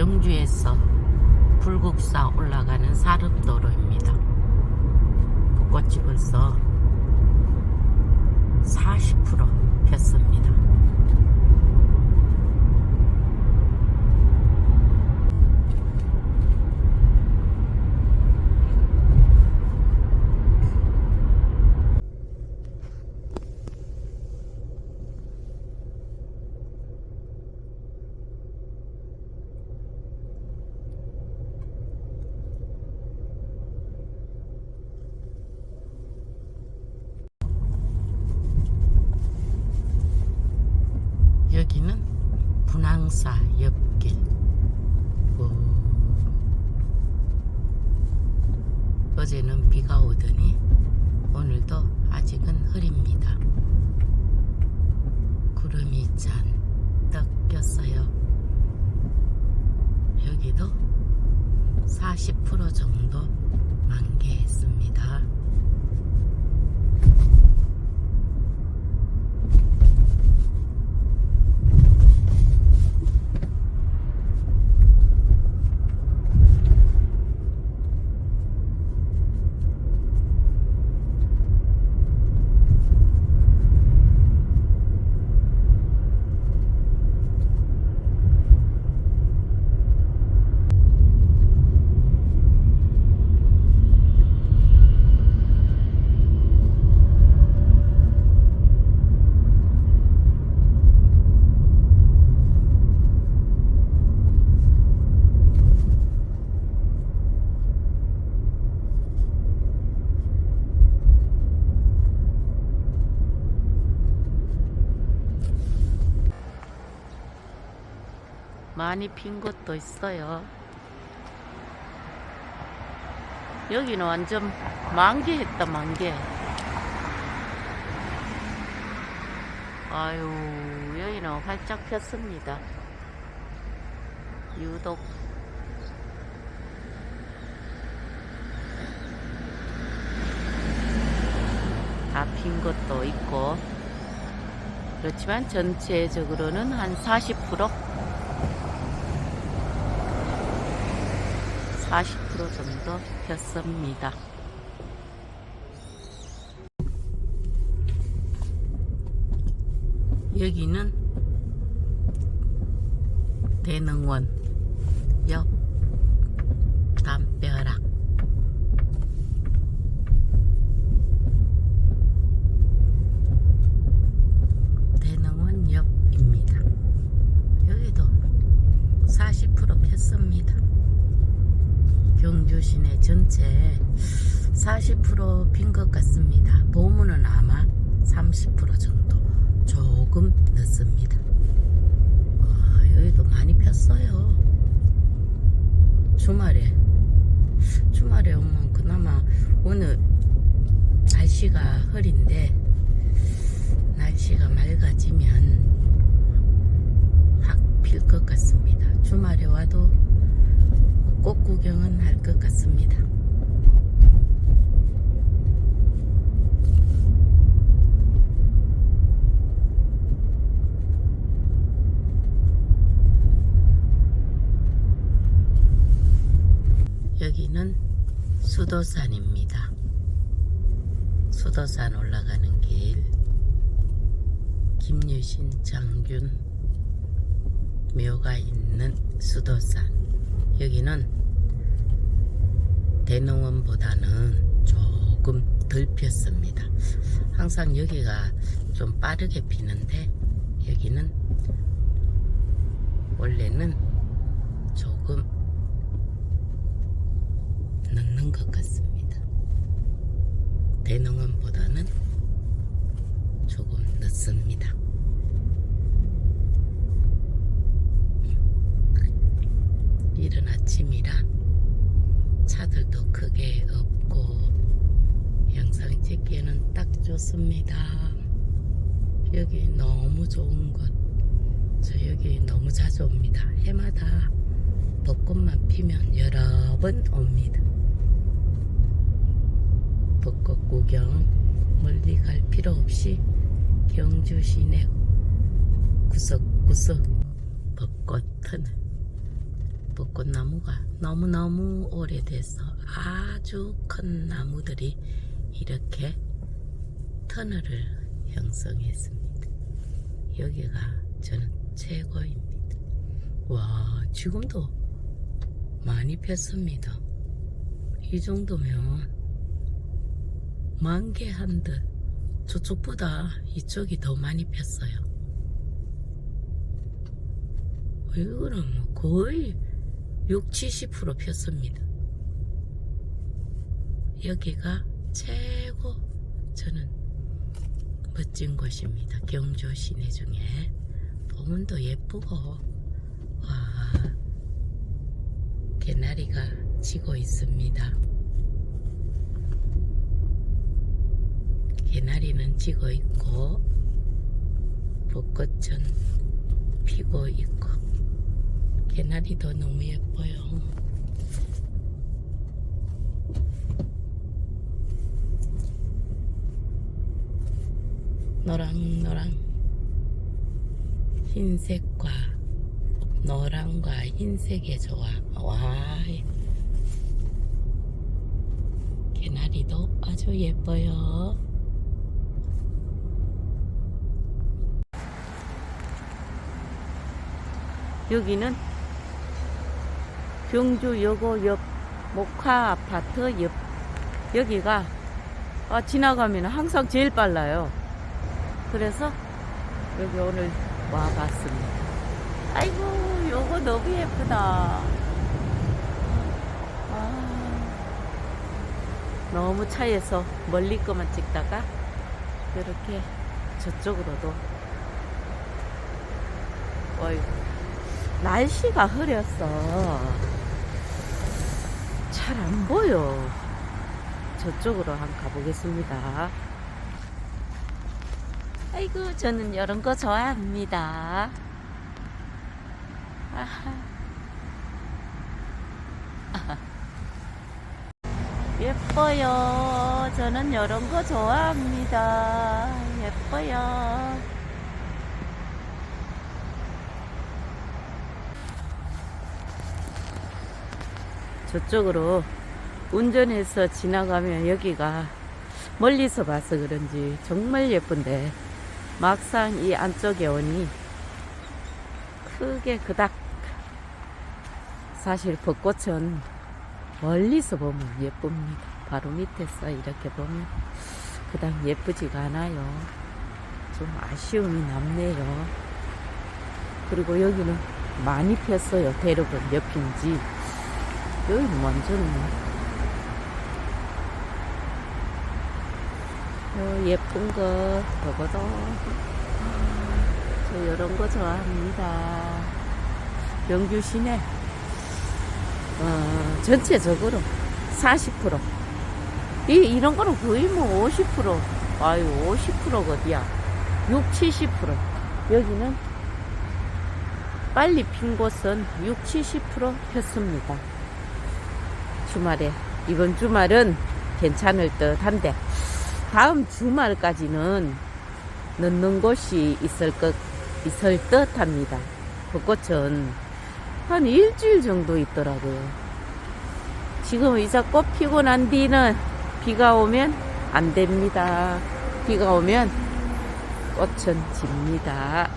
경주에서 불국사 올라가는 사릅도로입니다. 벚꽃이 벌써 40% 폈습니다. 여기는 분황사 옆길. 오. 어제는 비가 오더니 오늘도 아직은 흐립니다. 구름이 잔뜩 꼈어요. 여기도 40% 정도 만개했습니다. 많이 핀 곳도 있어요. 여기는 완전 만개했다, 만개. 아유, 여기는 활짝 폈습니다. 유독. 다 핀 것도 있고. 그렇지만 전체적으로는 한 40%? 40% 정도 폈습니다. 여기는 대능원 옆 담벼락 대능원 옆입니다. 여기도 40% 폈습니다. 경주 시내 전체 40%빈 것 같습니다. 보문은 아마 30% 정도 조금 늦습니다. 와, 여기도 많이 폈어요. 주말에 주말에 오면 그나마 오늘 날씨가 흐린데 날씨가 맑아지면 확 필 것 같습니다. 주말에 와도 꽃 구경은 할 것 같습니다. 여기는 수도산입니다. 수도산 올라가는 길. 김유신 장균 묘가 있는 수도산. 여기는 대농원보다는 조금 덜 폈습니다. 항상 여기가 좀 빠르게 피는데 여기는 원래는 조금 늦는 것 같습니다. 대농원보다는 조금 늦습니다. 이른 아침이라 차들도 크게 없고 영상 찍기에는 딱 좋습니다. 여기 너무 좋은 곳. 저 여기 너무 자주 옵니다. 해마다 벚꽃만 피면 여러 번 옵니다. 벚꽃 구경 멀리 갈 필요 없이 경주 시내 구석구석 벚꽃 터널 벚꽃나무가 너무너무 오래돼서 아주 큰 나무들이 이렇게 터널을 형성했습니다. 여기가 저는 최고입니다. 와, 지금도 많이 폈습니다. 이 정도면 만개 한 듯. 저쪽보다 이쪽이 더 많이 폈어요. 이거는 뭐 거의 6, 70% 폈습니다. 여기가 최고 저는 멋진 곳입니다. 경주 시내 중에 보문도 예쁘고 와 개나리가 지고 있습니다. 개나리는 지고 있고 벚꽃은 피고 있고 개나리도 너무 예뻐요. 노랑 노랑 흰색과 노랑과 흰색의 조화 와 개나리도 아주 예뻐요. 여기는 경주 여고 옆 목화 아파트 옆 여기가 아, 지나가면 항상 제일 빨라요. 그래서 여기 오늘 와봤습니다. 아이고 요거 너무 예쁘다. 아, 너무 차에서 멀리 거만 찍다가 이렇게 저쪽으로도 어이구 날씨가 흐려서 잘 안 보여. 저쪽으로 한번 가보겠습니다. 아이고, 저는 이런 거 좋아합니다. 아하. 예뻐요. 저는 이런 거 좋아합니다. 예뻐요. 저쪽으로 운전해서 지나가면 여기가 멀리서 봐서 그런지 정말 예쁜데 막상 이 안쪽에 오니 크게 그닥 사실 벚꽃은 멀리서 보면 예쁩니다. 바로 밑에서 이렇게 보면 그닥 예쁘지가 않아요. 좀 아쉬움이 남네요. 그리고 여기는 많이 폈어요. 대륙은 몇 핀지. 여기는 완전 요 예쁜 거 보고도 저 이런 거 좋아합니다. 명주 시내 어, 전체적으로 40%. 이, 이런 거는 거의 뭐 50%. 아유, 50%가 어디야. 6, 70%. 여기는 빨리 핀 곳은 6, 70% 폈습니다. 주말에. 이번 주말은 괜찮을 듯 한데, 다음 주말까지는 넣는 곳이 있을 것, 있을 듯 합니다. 벚꽃은 한 일주일 정도 있더라고요. 지금 이제 꽃 피고 난 뒤는 비가 오면 안 됩니다. 비가 오면 꽃은 집니다.